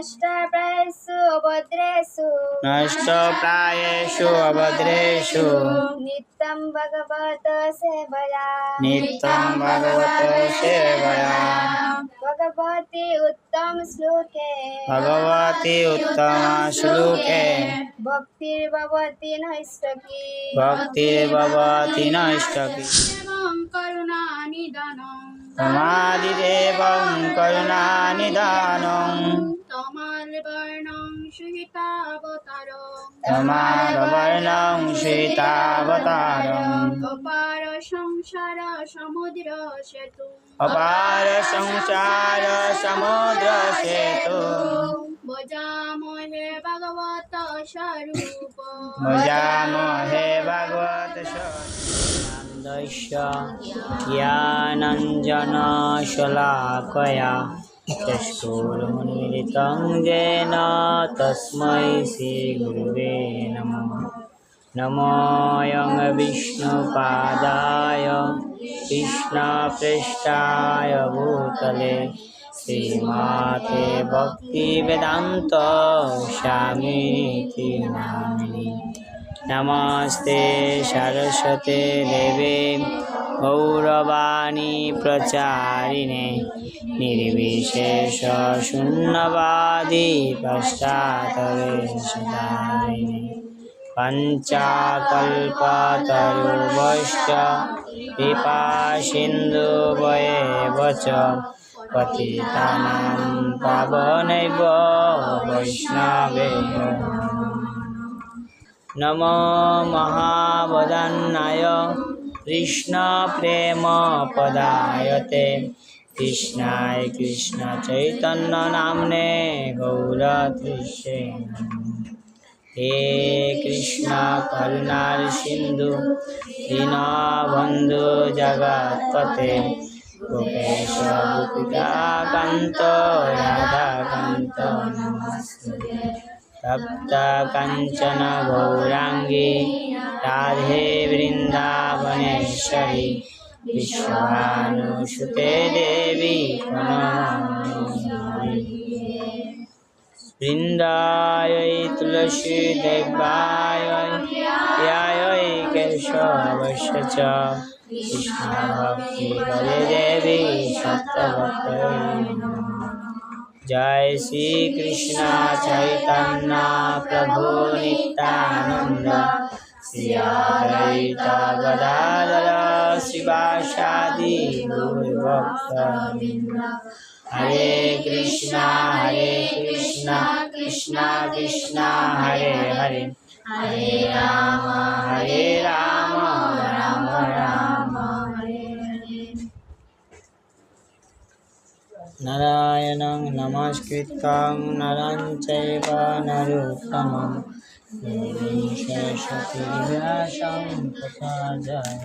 নষ্টপ্রায়েষু অভদ্রেষু নষ্টপ্রায়েষু অভদ্রেষু নিত্যং ভগবত সেবয়া নিত্যং ভগবত সেবয়া ভগবতী উত্তম শ্লোকে ভগবতী উত্তম শ্লোকে ভক্তির্ভবতী নৈষ্টকী ভক্তির্ভবতী নৈষ্টকী করুণা নিদানম समाधिदेवं करुणानिदानं तमालवर्णं सुहितावतारं तमारवर्णं श्वेतावतारम् अपार संसार समुद्र सेतु अपार संसार समुद्र सेतु भजामहे भगवत स्वरूप भजामहे भगवत नन्दस्य ज्ञानञ्जनशलाकया चष्टुर्मुन्मिलितं येन तस्मै श्रीगुरुवे नमः नमोऽयं विष्णुपादाय कृष्णपृष्ठाय भूतले श्रीमाते भक्तिवेदान्त स्वामीति नामिनि नमस्ते सरस्वते देवे गौरवाणी प्रचारिणे निर्विशेषशून्यवादी पश्चात्तरे पञ्चाकल्पतरुवश्च कृपासिन्धुवयेव च पतितानां पावनैव वैष्णवे नमो महावदन्नाय कृष्णप्रेमपदायते कृष्णाय कृष्णचैतन्यनाम्ने गौरतृष्णे हे कृष्ण करुणार सिन्धु दीनबन्धु जगत्पते गोपेश गोपिकान्त राधाकान्त नमस्ते तप्त कञ्चन गौराङ्गी राधे वृन्दावनेश्वरी विश्वानुसुते देवी प्रणमामि वृन्दायै तुलसीदेवाय यायै केशवस्य च कृष्णभक्तिहरे देवी सत्यभक्तये জয় শ্রীকৃষ্ণ চৈতন্য প্রভু নিত্যানন্দ। শ্রীয়দাদর শিবাসাদি ভক্ত হরে কৃষ্ণ হরে কৃষ্ণ কৃষ্ণ কৃষ্ণ, হরে হরে। হরে রাম হরে রাম। নারায়ণং নমস্কৃতাং নরঞ্চৈব নরোত্তমং দেবী সরস্বতীব্যাসং প্রসাদায়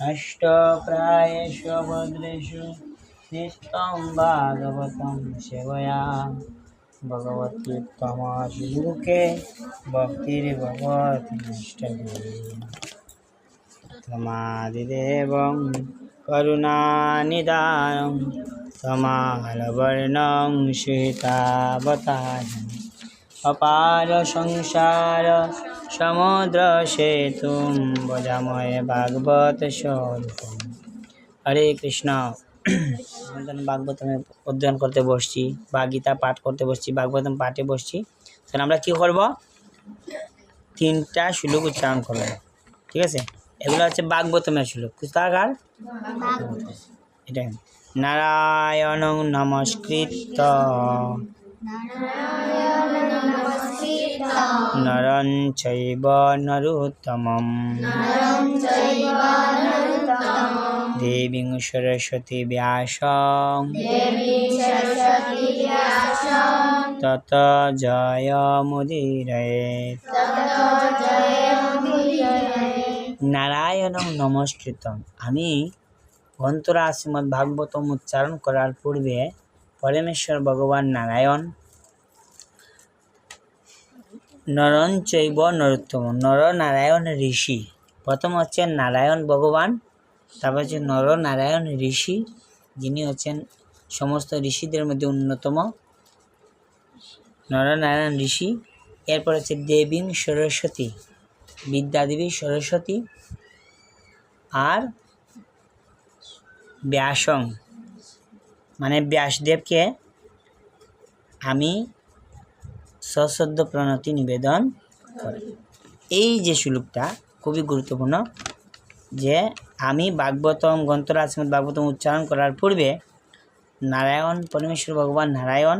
অষ্টপ্রায়েষু ভদ্রেষু নিত্যং ভাগবতং সেবয়া ভগবতীতমাশিলোকে ভক্তির্ভগবতি নিষ্ঠগুরু তোমাদিদেবং করুণানিদাनं তমালবর্ণং সীতাবতারम् অপার সংসার সমুদ্র সেতু বজাময় ভাগবত স্বরূপ হরে কৃষ্ণ। আমাদের ভাগবতমে অধ্যয়ন করতে বসছি, বা গীতা পাঠ করতে বসছি, ভাগবতম পাঠে বসছি। তাহলে আমরা কি করব? তিনটা শ্লোক উচ্চারণ করব, ঠিক আছে? এগুলো হচ্ছে শ্লোক কোথাকার? এটা নারায়ণ নমস্কৃত। নরং চৈব নরোত্তমম। দেবীং সরস্বতী ব্যাস। তত জয় মুদিরয়ে নারায়ণং নমস্কৃতম। আমি গ্রন্থরা শ্রীমদ্ ভাগবতম উচ্চারণ করার পূর্বে পরমেশ্বর ভগবান নারায়ণ নরন চৈব নরোত্তম। নর নারায়ণ ঋষি। প্রথম হচ্ছেন নারায়ণ ভগবান, তারপর হচ্ছে নর নারায়ণ ঋষি, যিনি হচ্ছেন সমস্ত ঋষিদের মধ্যে অন্যতম। নরনারায়ণ ঋষি, এরপর হচ্ছে দেবী সরস্বতী। বিদ্যাদেবী সরস্বতী আর ব্যাসং। মানে ব্যাসদেবকে আমি সশ্রদ্ধ প্রণতি নিবেদন করি। এই যে শ্লোকটা খুবই গুরুত্বপূর্ণ যে আমি ভাগবতম গ্রন্থরাজ ভাগবতম উচ্চারণ করার পূর্বে নারায়ণ পরমেশ্বর ভগবান নারায়ণ,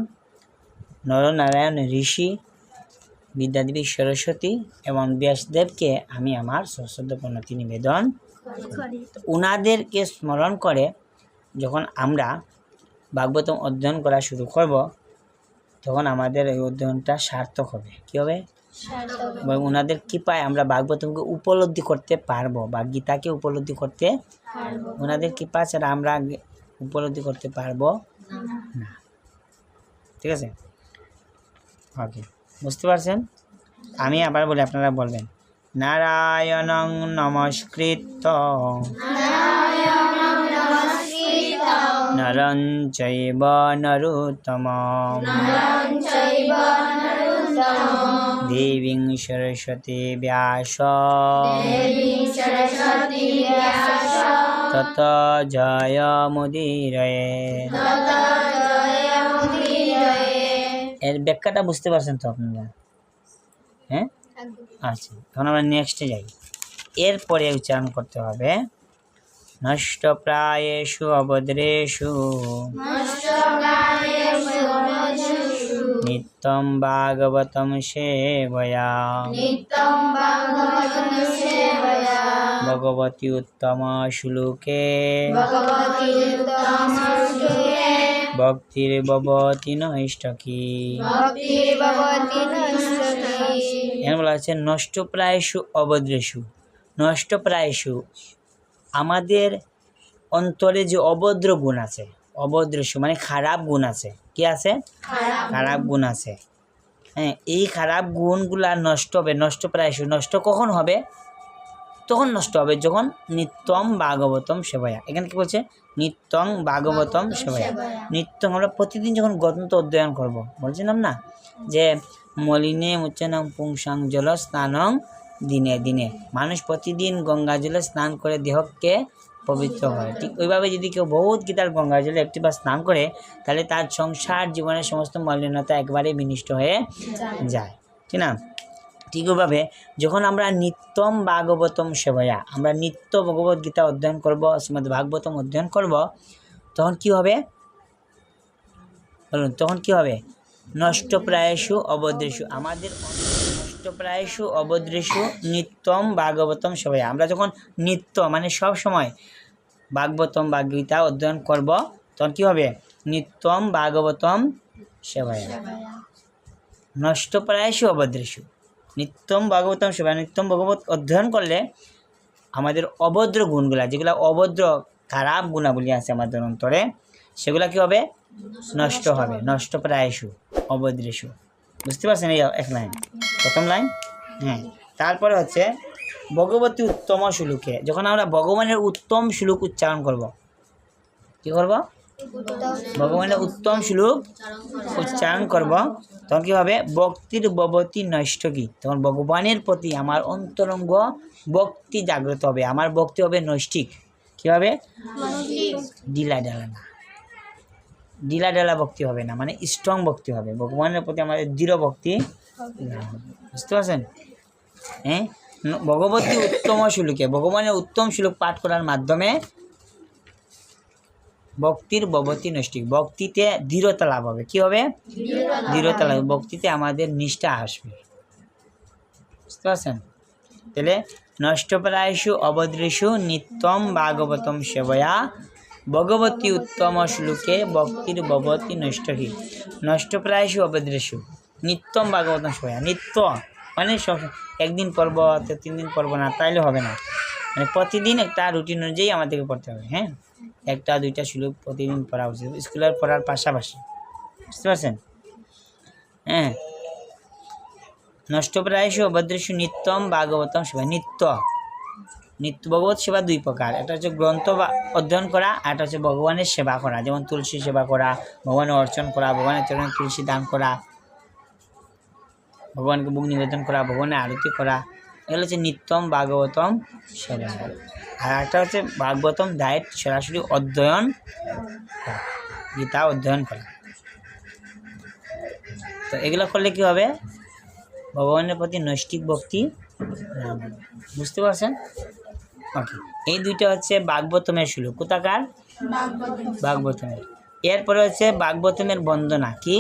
নরনারায়ণ ঋষি বিদ্যাদেবী সরস্বতী এবং ব্যাসদেবকে আমি আমার সশ্রদ্ধ প্রণতি নিবেদন উনাদেরকে স্মরণ করে যখন আমরা ভাগবতম অধ্যয়ন করা শুরু করব তখন আমাদের এই অধ্যয়নটা সার্থক হবে। কী হবে? এবং ওনাদের কৃপায় আমরা ভাগবতমকে উপলব্ধি করতে পারব বা গীতাকে উপলব্ধি করতে ওনাদের কৃপা ছাড়া আমরা উপলব্ধি করতে পারব না। ঠিক আছে? ওকে। বুঝতে পারছেন? আমি আবার বলি আপনারা বলবেন। নারায়ণং নমস্কৃত। নরং চৈব নরোত্তম। দেবীং সরস্বতী ব্যাস। তত জয় মুদিরয়ে এর ব্যাখ্যাটা বুঝতে পারছেন তো আপনারা? হ্যাঁ? আচ্ছা এখন আমরা নেক্সটে যাই। এরপরে উচ্চারণ করতে হবে নষ্ট প্রায়েষু অবদ্রেষু নিত্যম ভাগবতম সেবয়া। ভগবতী উত্তম শ্লোকে ভক্তির ভবতী নৈষ্টকী এখানে বলা আছে নষ্ট প্রায়শু অভদ্রেষু নষ্ট প্রায়শু আমাদের অন্তরে যে অভদ্র গুণ আছে অভদ্রেষু মানে খারাপ গুণ আছে। কি আছে? খারাপ গুণ আছে। হ্যাঁ এই খারাপ গুণগুলা নষ্ট হবে নষ্ট প্রায়শু নষ্ট কখন হবে? তখন নষ্ট হবে যখন নিত্যম ভাগবতম সেবয়া। এখানে কি বলছে? নিত্যং ভাগবতম সেবয়া। নিত্যং আমরা প্রতিদিন যখন গ্রন্থ অধ্যয়ন করব বলছিলাম না? যে মলিনে মুচ্চানং পুংসাং জল স্নানং দিনে দিনে। মানুষ প্রতিদিন গঙ্গা জলে স্নান করে দেহকে পবিত্র হয় ঠিক ওইভাবে যদি কেউ বহুত গীতার গঙ্গা জলে একটিবার স্নান করে তাহলে তার সংসার জীবনের সমস্ত মলিনতা একবারে বিনিষ্ট হয়ে যায়। ঠিক না? ঠিক ওইভাবে যখন আমরা নিত্যম ভাগবতম সেবয়া আমরা নিত্য ভগবত গীতা অধ্যয়ন করব শ্রীমদ্ ভাগবতম অধ্যয়ন করব তখন কি হবে? বলুন তখন কি হবে? নষ্ট প্রায়শু অবদ্রেশু আমাদের নষ্ট প্রায়শু অবদ্রেশু নিত্যম ভাগবতম সবাই আমরা যখন নিত্য মানে সব সময় ভাগবতম বা গীতা অধ্যয়ন করব তখন কি হবে? নিত্যম ভাগবতম সেবায়। নষ্ট প্রায়শু অভদ্রেশু নিত্যম ভাগবতম সেবা নিত্যম ভগবত অধ্যয়ন করলে আমাদের অভদ্র গুণগুলা যেগুলো অভদ্র খারাপ গুণাবলী আছে আমাদের অন্তরে সেগুলা কি হবে? নষ্ট হবে। নষ্ট প্রায়শু অবদ্রেশু বুঝতে পারছেন এই এক লাইন? প্রথম লাইন? হ্যাঁ। তারপরে হচ্ছে ভগবতী উত্তম শ্লোকে যখন আমরা ভগবানের উত্তম শ্লোক উচ্চারণ করব কি করব? ভগবানের উত্তম শ্লোক উচ্চারণ করব। তখন কি হবে? ভক্তির ভবতী নষ্ট কি? তখন ভগবানের প্রতি আমার অন্তরঙ্গ ভক্তি জাগ্রত হবে। আমার ভক্তি হবে নৈষ্ঠিক। কীভাবে ডিলা ডালা না। ডিলা ডালা ভক্তি হবে না মানে স্ট্রং ভক্তি হবে। ভগবানের প্রতি আমাদের দৃঢ় ভক্তি। বুঝতে পারছেন? হ্যাঁ? ভগবতী উত্তম শ্লোকে ভগবানের উত্তম শ্লোক পাঠ করার মাধ্যমে ভক্তির ভবতী নৈষ্ঠিক। ভক্তিতে দৃঢ়তা লাভ হবে। কি হবে? দৃঢ়তা লাভ ভক্তিতে আমাদের নিষ্ঠা আসবে। বুঝতে পারছেন? তাহলে নষ্টপ্রায়সু অবদৃশু নিত্যম ভাগবতম সেবয়া ভগবতী উত্তম শ্লোকে ভক্তির ভবতী নষ্টহী নষ্টপ্রায়সু অবদৃশু নিত্যম ভাগবতম সেবয়া। নিত্য। মানে সব একদিন পর্ব তিন দিন পর্ব না তাইলে হবে না। মানে প্রতিদিন একটা রুটিন অনুযায়ী আমাদেরকে পড়তে হবে হ্যাঁ? একটা, দুইটা শ্লোক প্রতিদিন পড়া উচিত। স্কুলের পড়ার পাশাপাশি, বুঝতে পারছেন? হ্যাঁ। নষ্টপ্রায়সু অভদ্রেশু নিত্যম ভাগবতম সেবা, নিত্য। নিত্য ভগবত সেবা দুই প্রকার। একটা হচ্ছে গ্রন্থ বা অধ্যয়ন করা, আর একটা হচ্ছে ভগবানের সেবা করা। যেমন তুলসী সেবা করা, ভগবানের অর্চন করা, ভগবানের চরণে তুলসী দান করা, ভগবানকে বুক নিবেদন করা, ভগবানের আরতি করা এগুলো হচ্ছে নিত্যম ভাগবতম সেবা আর একটা হচ্ছে ভাগবতম ডায়েট সরাসরি অধ্যয়ন গীতা অধ্যয়ন করা। তো এগুলো করলে কি হবে? ভগবানের প্রতি নৈষ্ঠিক ভক্তি বুঝতে পারছেন? ওকে এই দুইটা হচ্ছে ভাগবতমের শুরু কোথাকার? ভাগবতমের। এরপরে হচ্ছে ভাগবতমের বন্দনা। কি?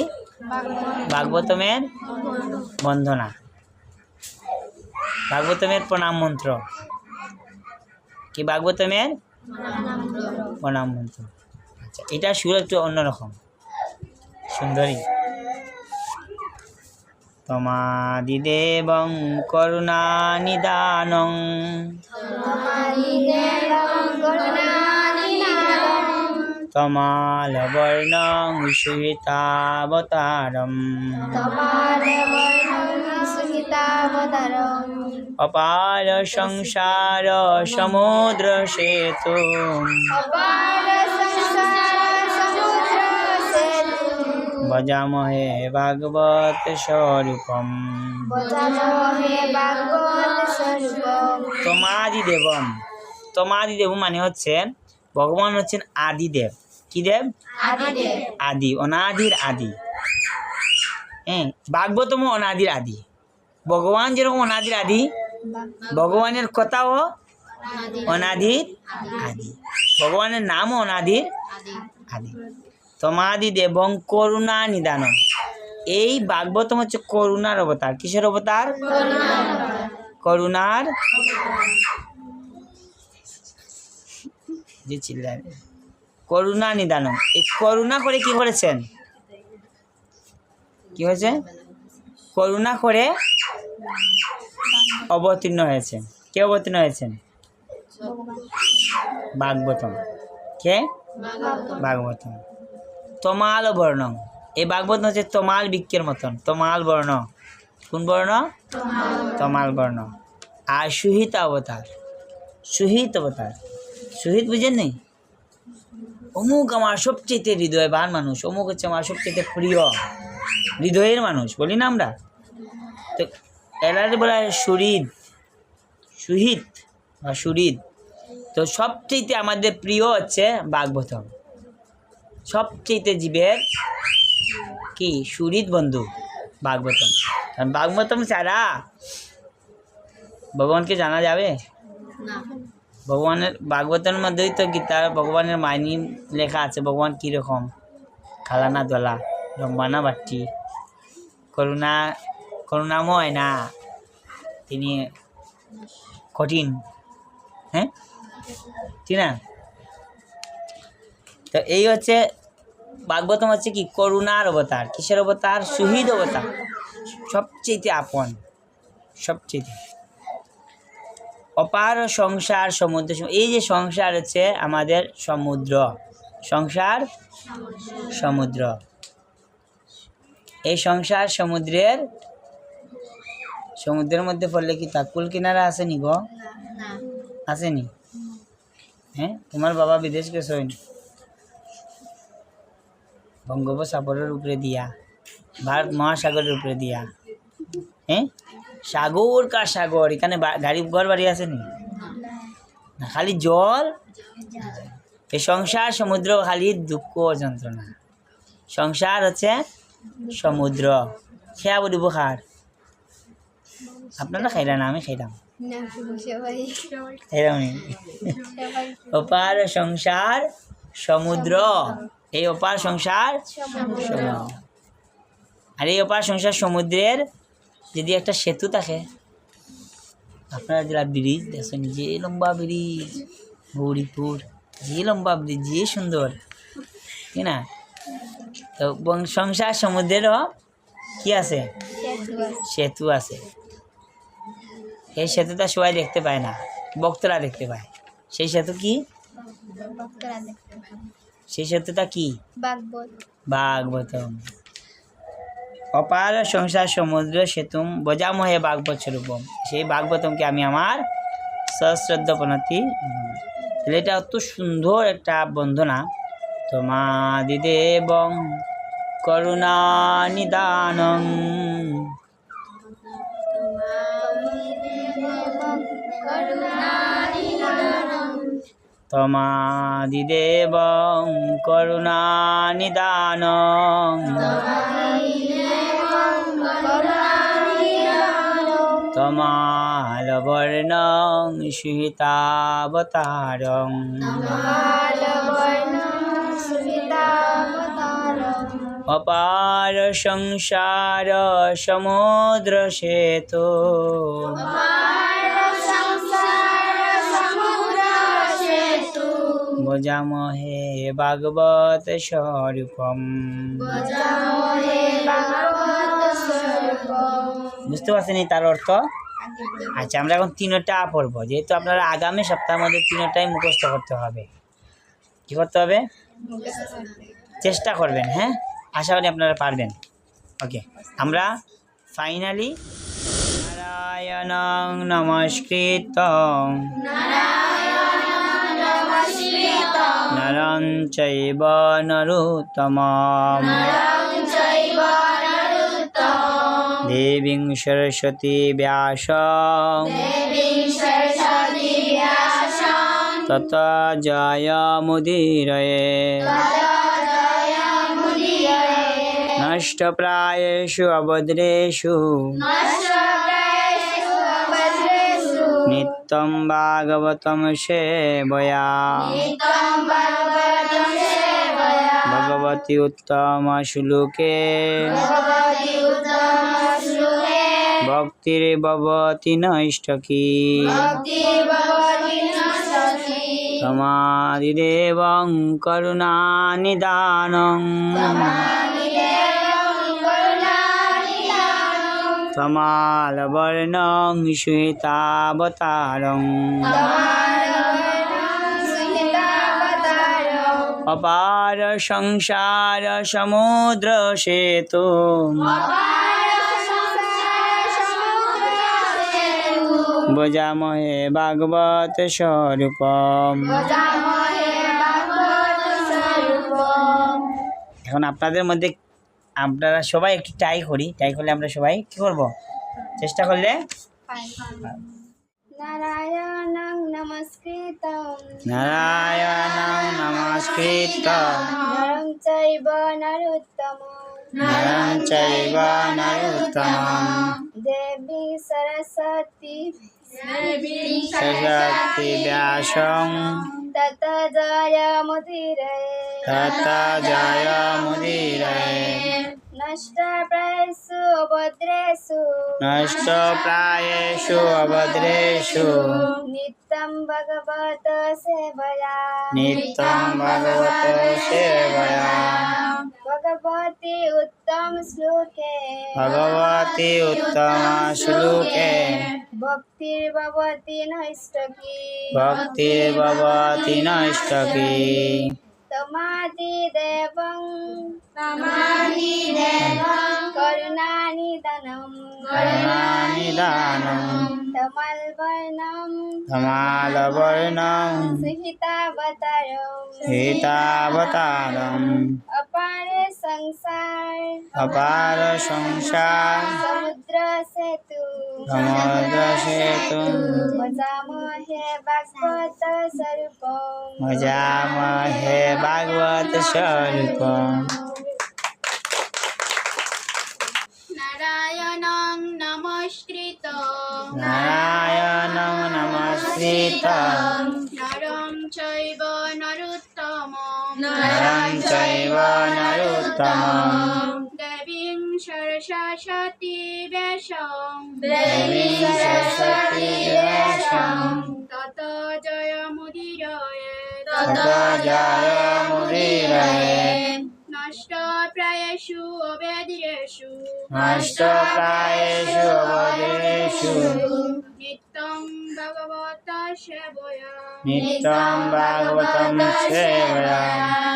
ভাগবতমের বন্দনা। ভাগবতমের প্রণাম মন্ত্র কি ভাগবতমের? প্রণাম মন্ত্র আচ্ছা এটা সুর একটু অন্যরকম সুন্দরী। তমাদিদেবং করুণা নিদানং তমালবর্ণং সুহিতাবতারম। অপার সংসার সমুদ্র সেতু ভজামহে ভাগবত স্বরূপম তমাদি দেবম তমাদি দেব মানে হচ্ছেন ভগবান হচ্ছেন আদিদেব কি দেব। আদি অনাদির আদি। হ্যাঁ ভাগবতম অনাদির আদি। ভগবান যেরকম অনাদির আদি, ভগবানের কথাও অনাদির আদি, ভগবানের নামও অনাদির আদি। তমাদি দেবং করুণা নিদান। এই ভাগবতম হচ্ছে করুণার অবতার। কিসের অবতার? করুণার যে করুণা নিদান। এই করুণা করে কি করেছেন? কি হয়েছে? করুণা করে অবতীর্ণ হয়েছেন। কে অবতীর্ণ হয়েছেন? বাগবতম কে? বাগবতম তমাল বর্ণ। এই ভাগবত হচ্ছে তমাল বৃক্ষের মতন। তমাল বর্ণ। কোন বর্ণ? তমাল বর্ণ। আর সুহিত অবতার। সুহিত অবতার। সুহিত বুঝেন নেই? অমুক আমার সবচেয়ে হৃদয়বান মানুষ। অমুক হচ্ছে আমার সবচেয়ে প্রিয় হৃদয়ের মানুষ। বলি না আমরা? তো এলারে বলা হয় সুরিদ সুহিত বা সুরিদ তো সবচেয়ে আমাদের প্রিয় হচ্ছে ভাগবতম সবচেয়ে জীবের কি? সুরিত বন্ধু ভাগবতম কারণ ভাগবতম ছাড়া ভগবানকে জানা যাবে? ভগবানের ভাগবতের মধ্যেই তো গীতার ভগবানের মাইনি লেখা আছে ভগবান কীরকম? খালা না দোলা লম্বা বাট্টি করুণা করুণাময় না। তিনি কঠিন। হ্যাঁ? ঠিক না? তো এই হচ্ছে ভাগবতম হচ্ছে কি? করুণার অবতার। কিসের অবতার? শহীদ অবতার। সবচেয়ে আপন। সবচেয়ে অপার সংসার সমুদ্র এই যে সংসার হচ্ছে আমাদের সমুদ্র। সংসার সমুদ্র। এই সংসার সমুদ্রের সমুদ্রের মধ্যে পড়লে কি তা কুল কিনারা আসেনি গো? আসেনি? হ্যাঁ? তোমার বাবা বিদেশ গেছেন বঙ্গোপসাগরের উপরে দিয়া, ভারত মহাসাগরের উপরে দিয়া। হ্যাঁ? সাগর কার সাগর? এখানে গাড়ি ঘর বাড়ি আসেনি? না, খালি জল? এই সংসার, সমুদ্র, খালি দুঃখ যন্ত্রণা। সংসার হচ্ছে সমুদ্র। খেয়া বলিব খার আপনারা খাইলেন না আমি খাইলাম খাইলাম অপার সংসার সমুদ্র। এই অপার সংসার আর এই অপার সংসার সমুদ্রের যদি একটা সেতু থাকে আপনারা যারা ব্রিজ দেখছেন যে লম্বা ব্রিজ গৌরীপুর যে লম্বা ব্রিজ যে সুন্দর ঠিক না? তো সংসার সমুদ্রেরও কি আছে। সেতু আছে। এই সেতুটা সবাই দেখতে পায় না ভক্তরা দেখতে পায়। সেই সেতু কি? সেই সেতুটা কি? ভাগবত ভাগবতম অপার সংসার সমুদ্র সেতুম বজামহে ভাগবত স্বরূপম। সেই ভাগবতমকে আমি আমার সশ্রদ্ধ প্রণতি তাহলে এটা অত সুন্দর একটা বন্দনা। তোমাদিদেবং করুণা নিদানং। তমাদিদেবং করুণানিদানং তমালবর্ণং সুহিতাবতারং। অপার সংসার সমুদ্র সেতু। ভজামহে ভাগবত স্বরূপম। বুঝতে পারছেন তার অর্থ? আচ্ছা আমরা এখন তিনটা পড়ব। যেহেতু আপনারা আগামী সপ্তাহের মধ্যে তিনটাই মুখস্থ করতে হবে। কি করতে হবে? চেষ্টা করবেন হ্যাঁ? আশা করি আপনারা পারবেন। ওকে আমরা ফাইনালি নারায়ণং নমস্কৃত। নরং চৈব নরোত্তমম দেবীং সরস্বতী ব্যাস তত জয় মুদিরয়ে নষ্টপ্রায়েষু অভদ্রেষু নিত্যং ভাগবতম সেবয়া ভগবতী উত্তম শ্লোকে ভক্তির ভবতি নৈষ্টকী তমাদিদেবং করুণানিদানং তমালবর্ণং শ্বেতাবতারং অপার সংসার সমুদ্র সেতু বোঝামহে ভাগবত স্বরূপম এখন আপনাদের মধ্যে আপনারা সবাই একটু ট্রাই করি ট্রাই করলে আমরা সবাই কি করব? চেষ্টা করলে? নারায়ণং নমস্কৃতং নারায়ণং নমস্কৃত নরং চৈব নরোত্তমং। নরং চৈব নরোত্তমম দেবী সরস্বতী। সরস্বতী ব্যাসং। তত জয় মুদিরে তত জয় মুদিরয়ে নষ্ট প্রায়সু ভদ্রেষু নষ্ট প্রায়েষু অভদ্রেষু নিত্যং ভগবত সেবয়া নিত্যং ভগবত সেবয়া ভগবতী উত্তম শ্লোকে ভগবতী উত্তম শ্লোকে ভক্তির্ভবতি নৈষ্টকী ভক্তির ভবতি করুণানিদানম করুণানিদানম তমলবর্ণম ধমালবর্ণং সুহিতাবতারম সীতাবতারম অপারে সংসার অপার সংসার সমুদ্র সেতু মজামহে ভাগবত স্বরূপম নারায়ণং নমস্কৃত নারায়ণং নমস্কৃত নরং চৈব নরোত্তমং সরস্বতী দেবীং সরস্বতী ব্যাসং তত জয় মুদিরয়ে তত জয় মুদিরয়ে নষ্ট প্রায়েষু অবেদিরেষু নষ্ট প্রায়েষু অবদেষু নিত্যং ভগবত সেবয়া নিত্যং ভাগবতম সেবয়া ভগবতী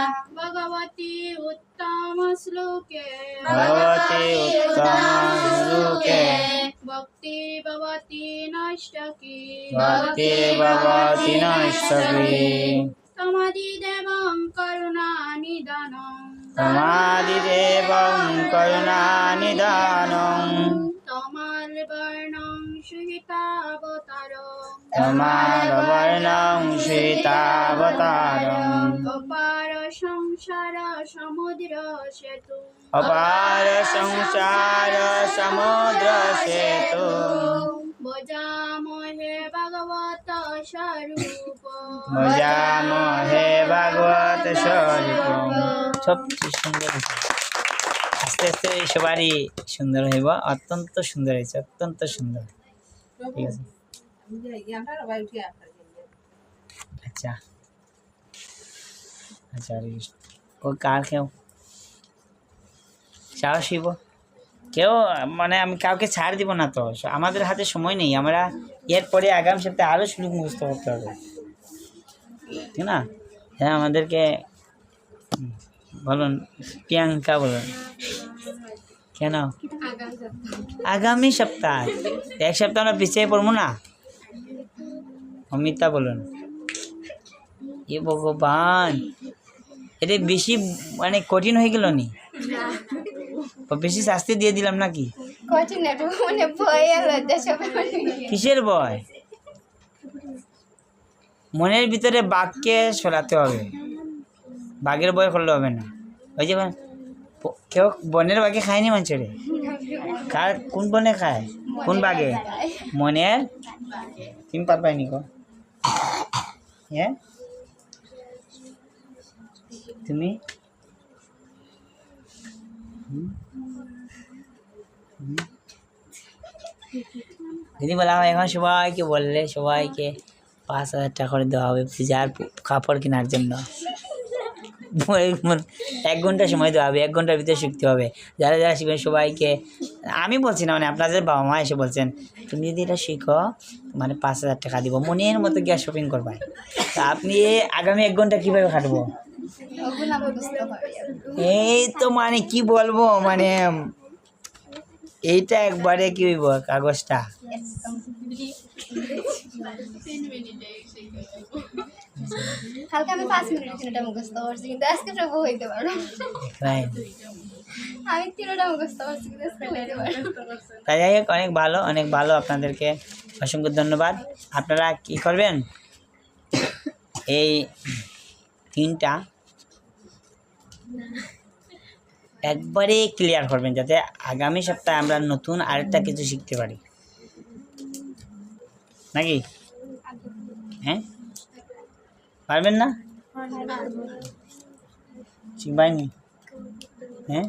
ভগবতি উত্তম শ্লোকে ভক্তি ভবতি নষ্টকী ভক্তি ভবতি নষ্টকী তমাদিদেবং করুণানিদানং তমাদিদেবং করুণানিদানং তমাল বর্ণং সুহিতাবতারং। তমাগবর্ণং শ্বেতাবতারম অপার সংসার সমুদ্র সেতু। অপার সংসার সমুদ্র সেতু। ভজামহে ভগবত স্বরূপ। মজামহে ভাগবত স্বরূপ। সুন্দর আস্তে আস্তে সবারই সুন্দর হইব। অত্যন্ত সুন্দর হয়েছে অত্যন্ত সুন্দর। ঠিক আছে। আচ্ছা। আচ্ছা হরে কৃষ্ণ কার কেউ? সাহস হইব। কেউ মানে আমি কাউকে ছাড় দিব না তো। আমাদের হাতে সময় নেই। আমরা এরপরে আগামী সপ্তাহে আরও শ্লোক মুখস্থ করতে হবে। ঠিক না? হ্যাঁ আমাদেরকে বলুন, প্রিয়াঙ্কা বলুন। কেন? আগামী সপ্তাহ। এক সপ্তাহ আমরা পিছিয়ে পড়ব না? অমিতা বলুন। এ ভগবান! এটা বেশি মানে কঠিন হয়ে গেল নি? বেশি শাস্তি দিয়ে দিলাম নাকি? মানে কিসের ভয়? মনের ভিতরে বাঘকে সরাতে হবে। বাঘের ভয় করলে হবে না। ওই যে কেউ বনের বাঘে খায়নি মানুষের? কার কোন বনে খায়? কোন বাঘে? মনের? তুমি পার পাইনি কো হ্যাঁ? তুমি? দিদি বলা এখন সবাইকে বললে সবাইকে পাঁচ হাজার টাকা করে দেওয়া হবে পূজার কাপড় কেনার জন্য। এক ঘণ্টা সময় দেওয়া হবে, এক ঘণ্টার ভিতরে শিখতে হবে। যারা যারা শিখবেন সবাইকে আমি বলছি না মানে আপনাদের বাবা মা এসে বলছেন, তুমি যদি এটা শিখো মানে পাঁচ হাজার টাকা দিব। মনের মতো গিয়ে শপিং করবাই। তা আপনি আগামী এক ঘণ্টা কীভাবে কাটবো? এই তো মানে কি বলব মানে এইটা একবারে কি হইব কাগজটা। হালকা আমি পাঁচ মিনিট তিনটা মুখস্থ করছি কিন্তু আজকে সব হইতে পারো আমি তিনটা মুখস্থ করছি কিন্তু আজকে হইতে পারো তাই যাই হোক অনেক ভালো অনেক ভালো আপনাদেরকে অসংখ্য ধন্যবাদ। আপনারা কি করবেন? এই তিনটা, একবারে ক্লিয়ার করবেন যাতে আগামী সপ্তাহে আমরা নতুন আরেকটা কিছু শিখতে পারি। নাকি? হ্যাঁ? পারবেন না? শিখবাইনি? হ্যাঁ?